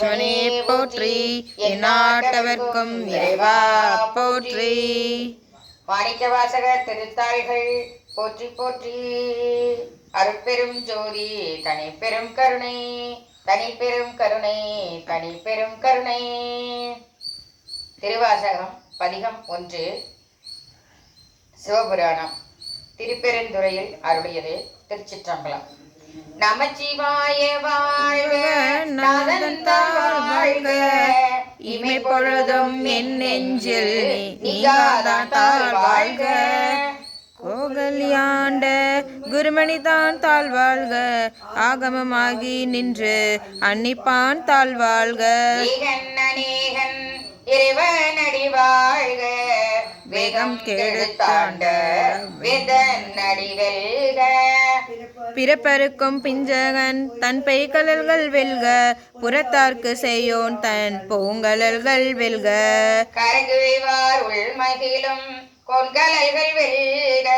சிவனே போற்றி எந்நாட்டவர்க்கும் இறைவா போற்றி. மாணிக்க வாசக திருத்தாள்கள் போற்றி போற்றி. அருட்பெரும் ஜோதி தனி பெரும் கருணை. தனி பெரும் கருணை தனி பெரும் கருணை. திருவாசகம் பதிகம் ஒன்று. சிவபுராணம் திருப்பெருந்துறையில் அருளியது திருச்சிற்றம்பலம். நமச்சிவாய தாழ் வாழ்க இமை பொழுதும் என் நெஞ்சில் நீங்காதான் வாழ்க. குருமணி தான் தாழ்வாழ்க ஆகமமாகி நின்று அன்னிப்பான் தாழ்வாழ்க இறைவனடி வாழ்க. வேகம் கெடுத்தாண்ட வேதன் அடி வெல்க. பிறப்பருக்கும் பிஞ்சகன் தன் பெய்கலல்கள் வெல்க. புறத்தார்க்கு செய்யோன் தன் பூங்கலல்கள் வெல்க. கரங்குவார் உள்மகிலும் கொன்கலல்கள் வெல்க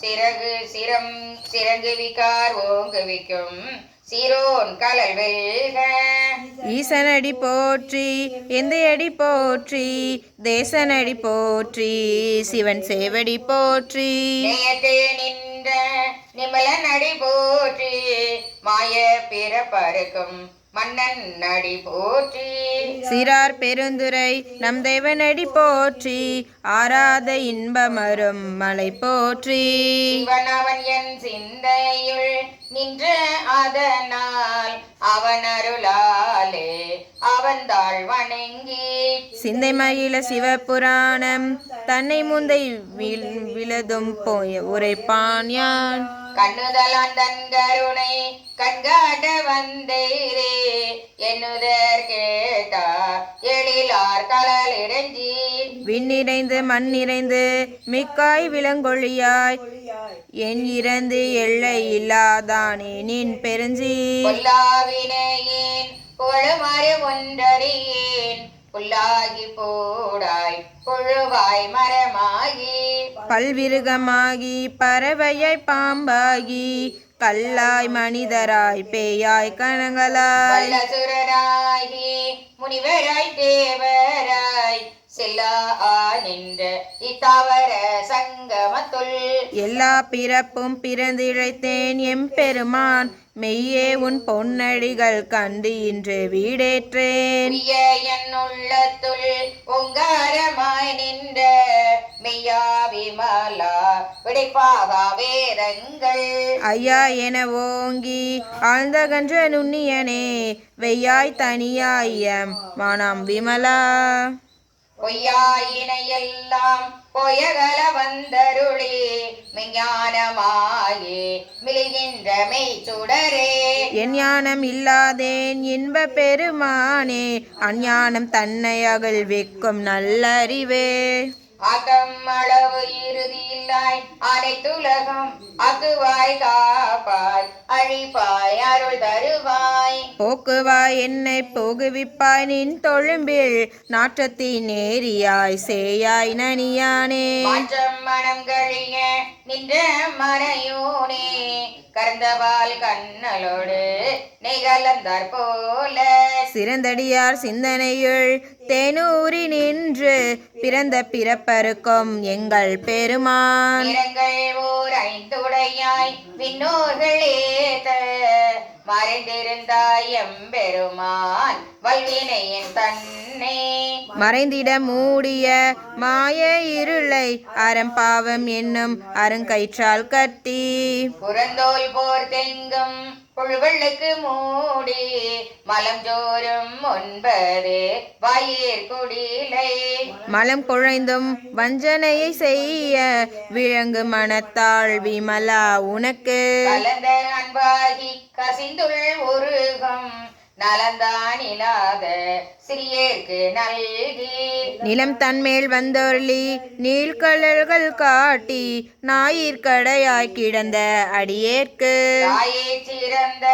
சிறகு சிரம் சிறங்குவிக்கார் ஓங்குவிக்கும் சீரோன் கலல் வெல்க. ஈசனடி போற்றி எந்தையடி போற்றி தேசனடி போற்றி சிவன் சேவடி போற்றி. நேற்று நின்ற நிமலன் அடி போற்றி மாய பிறப்பருக்கும் மன்னன் அடி போற்றி. சிறார் பெருந்துரை நம் தேவனடி போற்றி. ஆராத இன்பமரும் மலை போற்றி. அவன் என் சிந்தையுள் நின்ற அதனால் அவன் அருளாலே அவன் தாழ் வணங்கி. சிந்தை மகிழ சிவபுராணம் தன்னை முந்தை வில் விலதும் போய உரைப்பான் யான். கண்ணுதலான் தன் கருணை கண்காட்ட வந்தேரே. என்னுதர் கேட்டா எழிலார் இடைஞ்சி விண்ணிறைந்து மண் நிறைந்து மிக்காய் விலங்கொழியாய். என் இறந்து எல்லை இல்லாதானே நின் பெருஞ்சி பொல்லாவினையேன் புகழுமாறு ஒன்றறியேன். புல்லாகி போடாய் புழுவாய் மரமாகி. பல்விருகமாகி பறவையாய் பாம்பாகி கல்லாய் மனிதராய் பேயாய் கணங்களாய் வல்லசுரராகி முனிவராய் தேவராய். செல்லா ஆ நின்ற இத்தாவர சங்கமத்துள். எல்லா பிறப்பும் பிறந்திழைத்தேன் எம்பெருமான். மெய்யே உன் பொன்னடிகள் கண்டு இன்று வீடேற்றேன். என் உள்ளத்துள் ஒங்காரமாய் நின்ற மெய்யா விமலா விடைப்பாகா வேதங்கள். ஐயா என ஓங்கி ஆழ்ந்தகன்ற நுண்ணியனே வெய்யாய் தனியாயம் மானாம் விமலா. பொய்யாயினை எல்லாம் பொயகல வந்தருளே மெஞ்ஞானமாயே மிளிகின்ற மெய்ச்சுடரே. என் ஞானம் இல்லாதேன் இன்ப பெருமானே அஞ்ஞானம் தன்னை அகழ்விக்கும் நல்லறிவே. அகம் அளவு இல்லாய் அனைத்துலகம் அகுவாய் காப்பாய் அழிப்பாய் அருள் தருவாய். போக்குவாய் என்னை போகுவிப்பாய் நின் தொழும்பில் நாற்றத்தின் நேரியாய் சேயாய் நனியானே. மனம் கழிய நின்ற மறையோனே கறந்தவால் கண்ணலோடு நெகலந்தார் போல. சிறந்தடியார் சிந்தனையுள் தேனூரி நின்று பிறந்த பிறப்பருக்கும் எங்கள் பெருமான். நிறங்கள் ஓர் ஐந்துடையாய் விண்ணோர்கள் ஏத்த வல்வினையின் தன்னை மறைந்திட மூடிய மாய இருளை அறம்பாவம் என்னும் அருங்கயிற்றால் கட்டி. புறந்தோல் போர் தெங்கும் மூடி மலம் ஜோறும் ஒன்பது வாயிற் குடிலை மலம் குழைந்தும் வஞ்சனையை செய்ய விளங்கு மனத்தாள் விமலா உனக்கு. கலந்த அன்பாகி கசிந்துள் உருகம் நலந்தான் இல்லாத சிறியேற்கு நல்கி. நிலம் தன்மேல் வந்தொருளி நீள்கழல்கள் காட்டி ஞாயிற்கடையாய் கிடந்த அடியேற்கு. தாயே சிறந்த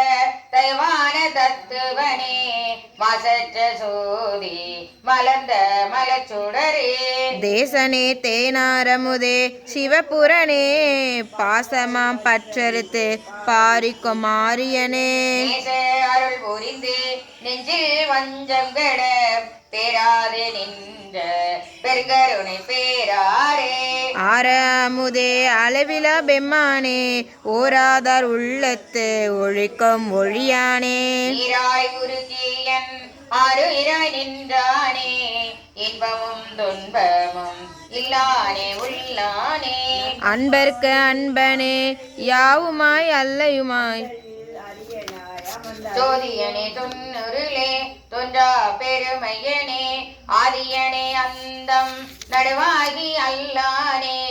தயவான தத்துவனே மாசற்ற சோதி மலர்ந்த மலச்சுடரே தேசனே தேனாரமுதே சிவபுரனே பாசமாம் பற்றறுத்து பாரிக்கும் ஆரியனே. அருள் புரிந்து நெஞ்சில் வஞ்சம் கெட நின்ற பெருங்கருணை பேராரே. ஆர அமுதே அளவிலா பெம்மானே ஓராதார் உள்ளத்து ஒழிக்கும் ஒழியானே. ஈராய் உருகியன் ஆறு இராய் நின்றானே இன்பமும் துன்பமும் இல்லானே உள்ளானே. அன்பர்க்கு அன்பனே யாவுமாய் அல்லையுமாய். ஜோதியனே தொன்னுருளே தோன்றா பெருமையனே ஆதியனே அந்தம் நடுவாகி அல்லானே.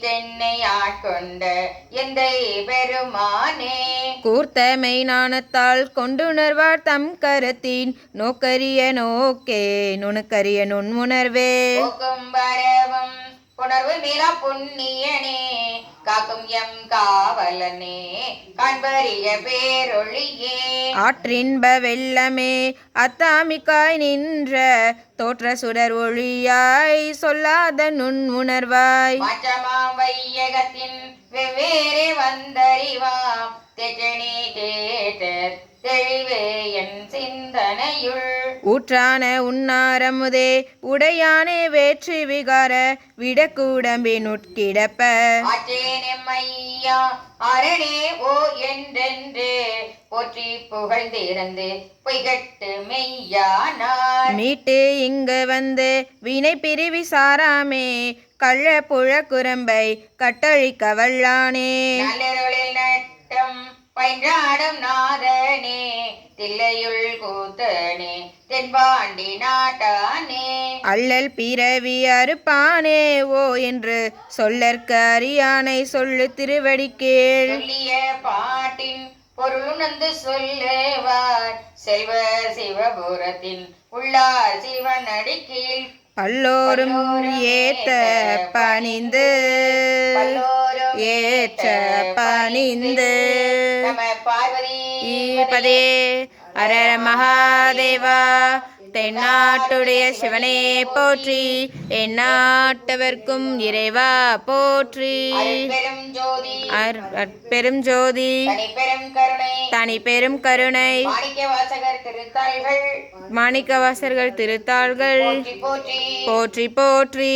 இத்தென்னை ஆட்கொண்ட எந்தை பெருமானே கொண்டுணர்வார் தம் கரத்தின் நோக்கரிய நோக்கே நுணுக்கரிய நுண்முணர்வே. போக்கும் வரவும் புணர்வு நில புண்ணியனே காக்கும் எம் காவலனே காண்பரிய பேரொழியே. ஆற்றின்ப வெள்ளமே அத்தாமிக்காய் நின்ற தோற்ற சுடர் ஒளியாய் சொல்லாத நுண்முணர்வாய் மாற்றமாம் வையகத்தின் வெவ்வேறு வந்தறிவாம். தெற்றனே தேட்டர் தெளிவே என் சிந்தனையுள். ஊற்றான உன்னாரமுதே உடையானே வேற்றி விகார விடக்கூடம்பின் உட்கிடப்ப ஆற்றேனெம்மையா அரணே ஓ என்றென்று போற்றி புகழ்ந்திருந்து பொய்கட்டு மெய்யானார். மீட்டு இங்கு வந்து வினை பிரிவி சாராமே கள்ள புழ குரம்பை கட்டழிக்க வல்லானே. நட்டம் பயின்றாடும் நாதனே தில்லையுள் தென்பாண்டி நாட்டானே. அல்லல் பிறவி அறுப்பானே ஓ என்று சொல்லற்க அறியானை சொல்லு திருவடிக்கேள். சொல்லிய பாட்டின் பொருளுணர்ந்து சொல்லுவார். செல்வ சிவபுரத்தின் உள்ளார் சிவன் அடிக்கீழ் பல்லோரும் ஏத்த பணிந்து. ஏற்ற பணிந்து. பார்வதி பதே. அரர மகாதேவா தென்னாட்டுடைய சிவனே போற்றி எந்நாட்டவர்க்கும் இறைவா போற்றி. பெரும் ஜோதி பெரும் ஜோதி தனி பெரும் கருணை மாணிக்கவாசர்கள் திருத்தாள்கள் போற்றி போற்றி.